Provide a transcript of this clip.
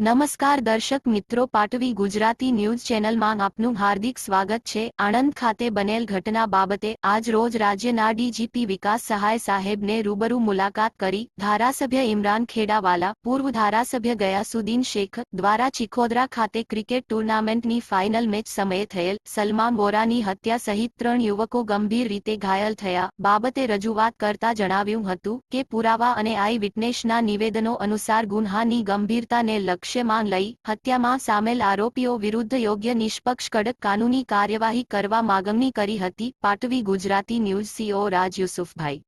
નમસ્કાર દર્શક મિત્રો, પાટવી ગુજરાતી ન્યૂઝ ચેનલમાં આપનું હાર્દિક સ્વાગત છે. આણંદ ખાતે બનેલ ઘટના બાબતે આજ રોજ રાજ્યના ડીજીપી વિકાસ સહાય સાહેબને રૂબરૂ મુલાકાત કરી. ધારાસભ્ય ઇમરાન ખેડાવાલા, પૂર્વ ધારાસભ્ય ગયાસુદ્દીન શેખ દ્વારા ચિખોદરા ખાતે ક્રિકેટ ટુર્નામેન્ટની ફાઇનલ મેચ સમયે થયેલ સલમાન વોરાની હત્યા સહિત ત્રણ યુવકો ગંભીર રીતે ઘાયલ થયા. બાબતે રજૂઆત કરતા જણાવ્યું હતું કે પુરાવા અને આઈ વિટનેસના નિવેદનો અનુસાર ગુન્હાની ગંભીરતાને લક્ષ્યમાં લઈ હત્યામાં સામેલ આરોપીઓ વિરુદ્ધ યોગ્ય નિષ્પક્ષ કડક કાનૂની કાર્યવાહી કરવા માગણી કરી હતી, પાટવી ગુજરાતી ન્યૂઝ સીઓ રાજ યુસુફભાઈ.